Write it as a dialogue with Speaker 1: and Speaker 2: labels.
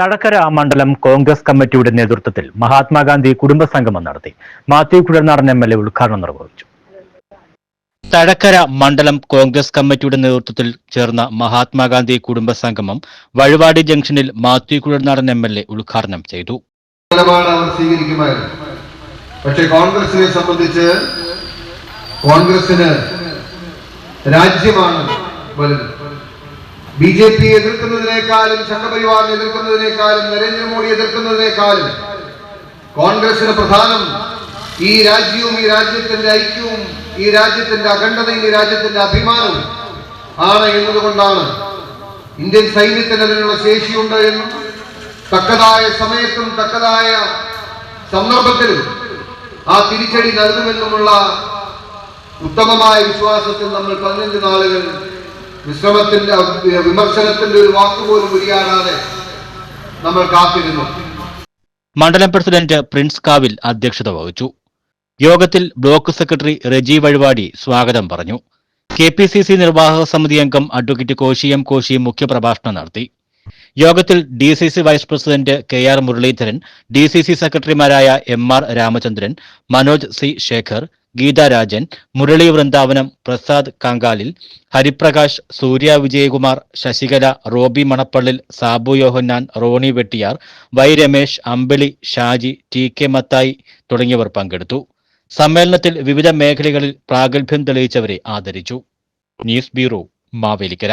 Speaker 1: തടക്കര മണ്ഡലം കോൺഗ്രസ് കമ്മിറ്റിയുടെ നേതൃത്വത്തിൽ മഹാത്മാഗാന്ധി കുടുംബ സംഗമം നടത്തി. Mathew Kuzhalnadan M L A ഉദ്ഘാടനം നിർവഹിച്ചു. തഴക്കര മണ്ഡലം കോൺഗ്രസ് കമ്മിറ്റിയുടെ നേതൃത്വത്തിൽ ചേർന്ന മഹാത്മാഗാന്ധി കുടുംബ സംഗമം വഴിവാടി ജംഗ്ഷനിൽ Mathew Kuzhalnadan M L A ഉദ്ഘാടനം ചെയ്തു.
Speaker 2: പക്ഷേ കോൺഗ്രസിനെ സംബന്ധിച്ച് കോൺഗ്രസിന് രാജ്യമാണ് വലുത്. ബി ജെ പി എതിർക്കുന്നതിനേക്കാളും സംഘപരിവാർ എതിർക്കുന്നതിനേക്കാളും നരേന്ദ്രമോദി എതിർക്കുന്നതിനേക്കാളും കോൺഗ്രസിന് പ്രധാനം ഈ രാജ്യവും ഈ രാജ്യത്തിന്റെ ഐക്യവും ഈ രാജ്യത്തിന്റെ അഖണ്ഡതയും ഈ രാജ്യത്തിന്റെ അഭിമാനവും ആണ് എന്നതുകൊണ്ടാണ് ഇന്ത്യൻ സൈന്യത്തിന് അതിനുള്ള ശേഷിയുണ്ട് എന്നും തക്കതായ സമയത്തും തക്കതായ സന്ദർഭത്തിലും ആ തിരിച്ചടി നൽകുമെന്നുമുള്ള ഉത്തമമായ വിശ്വാസത്തിൽ നമ്മൾ പതിനഞ്ച് നാളുകൾ വിശ്രമത്തിന്റെ വിമർശനത്തിന്റെ ഒരു വാക്കുപോലും ഉരിയാടാതെ നമ്മൾ കാത്തിരുന്നു.
Speaker 1: മണ്ഡലം പ്രസിഡന്റ് പ്രിൻസ് കാവിൽ അധ്യക്ഷത വഹിച്ചു. യോഗത്തിൽ ബ്ലോക്ക് സെക്രട്ടറി റെജി വഴിവാടി സ്വാഗതം പറഞ്ഞു. കെ പി സി സി നിർവാഹക സമിതി അംഗം അഡ്വക്കേറ്റ് കോശി എം കോശി മുഖ്യപ്രഭാഷണം നടത്തി. യോഗത്തിൽ D C C vice president K R Muraleedharan D C C സെക്രട്ടറിമാരായ M R Ramachandran Manoj C Shekhar Geetha Rajan Murali Vrindavanam Prasad Kankalil Hariprakash Surya Vijayakumar Sasikala Robi Manappallil Sabu Yohannan Roni Vettiyar Y Ramesh Ambili Shaji T K Mathai തുടങ്ങിയവർ പങ്കെടുത്തു. സമ്മേളനത്തിൽ വിവിധ മേഖലകളിൽ പ്രാഗൽഭ്യം തെളിയിച്ചവരെ ആദരിച്ചു. News bureau Mavelikkara.